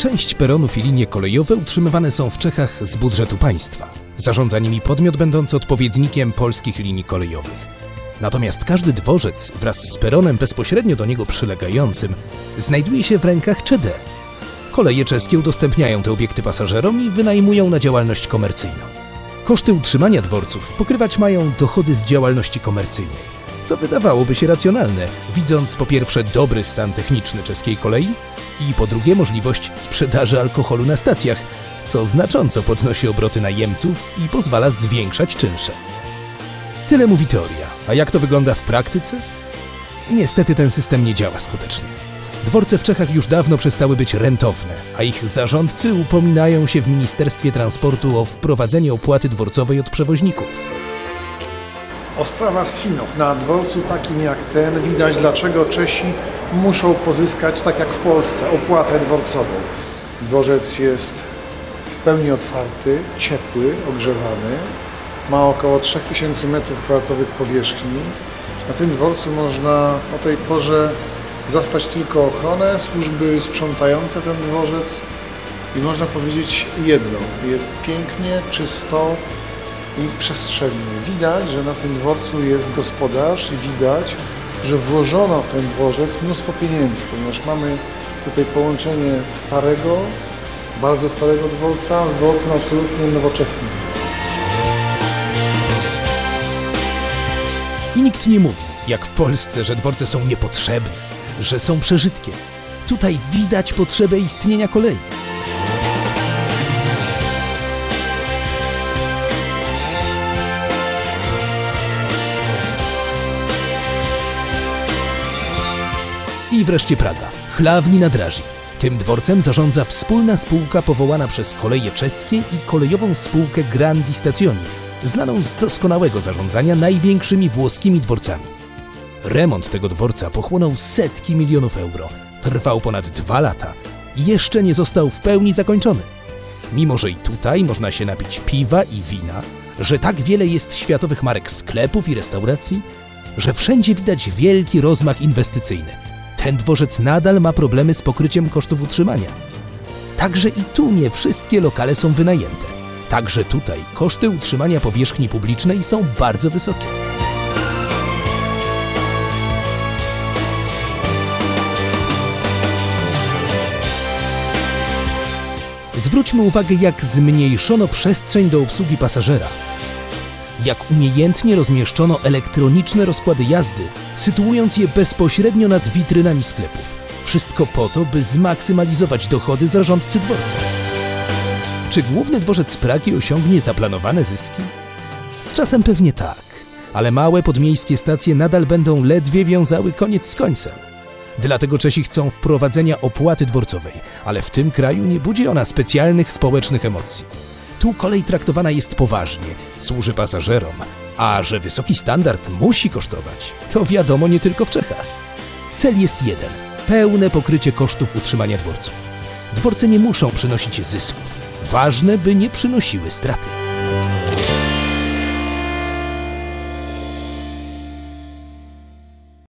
Część peronów i linie kolejowe utrzymywane są w Czechach z budżetu państwa. Zarządza nimi podmiot będący odpowiednikiem polskich linii kolejowych. Natomiast każdy dworzec wraz z peronem bezpośrednio do niego przylegającym znajduje się w rękach ČD. Koleje czeskie udostępniają te obiekty pasażerom i wynajmują na działalność komercyjną. Koszty utrzymania dworców pokrywać mają dochody z działalności komercyjnej, co wydawałoby się racjonalne, widząc po pierwsze dobry stan techniczny czeskiej kolei i po drugie możliwość sprzedaży alkoholu na stacjach, co znacząco podnosi obroty najemców i pozwala zwiększać czynsze. Tyle mówi teoria. A jak to wygląda w praktyce? Niestety ten system nie działa skutecznie. Dworce w Czechach już dawno przestały być rentowne, a ich zarządcy upominają się w Ministerstwie Transportu o wprowadzenie opłaty dworcowej od przewoźników. Ostrawa Swinow na dworcu takim jak ten widać dlaczego Czesi muszą pozyskać, tak jak w Polsce, opłatę dworcową. Dworzec jest w pełni otwarty, ciepły, ogrzewany. Ma około 3000 m2 powierzchni. Na tym dworcu można o tej porze zastać tylko ochronę, służby sprzątające ten dworzec i można powiedzieć jedno, jest pięknie, czysto i przestrzennie. Widać, że na tym dworcu jest gospodarz i widać, że włożono w ten dworzec mnóstwo pieniędzy, ponieważ mamy tutaj połączenie starego, bardzo starego dworca z dworcem absolutnie nowoczesnym. I nikt nie mówi, jak w Polsce, że dworce są niepotrzebne, że są przeżytkiem. Tutaj widać potrzebę istnienia kolei. I wreszcie Praga, Chlawni nad Rażi. Tym dworcem zarządza wspólna spółka powołana przez koleje czeskie i kolejową spółkę Grandi Stazioni, znaną z doskonałego zarządzania największymi włoskimi dworcami. Remont tego dworca pochłonął setki milionów euro. Trwał ponad dwa lata i jeszcze nie został w pełni zakończony. Mimo, że i tutaj można się napić piwa i wina, że tak wiele jest światowych marek sklepów i restauracji, że wszędzie widać wielki rozmach inwestycyjny. Ten dworzec nadal ma problemy z pokryciem kosztów utrzymania. Także i tu nie wszystkie lokale są wynajęte. Także tutaj koszty utrzymania powierzchni publicznej są bardzo wysokie. Zwróćmy uwagę, jak zmniejszono przestrzeń do obsługi pasażera. Jak umiejętnie rozmieszczono elektroniczne rozkłady jazdy, sytuując je bezpośrednio nad witrynami sklepów. Wszystko po to, by zmaksymalizować dochody zarządcy dworca. Czy główny dworzec Pragi osiągnie zaplanowane zyski? Z czasem pewnie tak, ale małe podmiejskie stacje nadal będą ledwie wiązały koniec z końcem. Dlatego Czesi chcą wprowadzenia opłaty dworcowej, ale w tym kraju nie budzi ona specjalnych społecznych emocji. Tu kolej traktowana jest poważnie, służy pasażerom, a że wysoki standard musi kosztować, to wiadomo nie tylko w Czechach. Cel jest jeden pełne pokrycie kosztów utrzymania dworców. Dworce nie muszą przynosić zysków. Ważne, by nie przynosiły straty.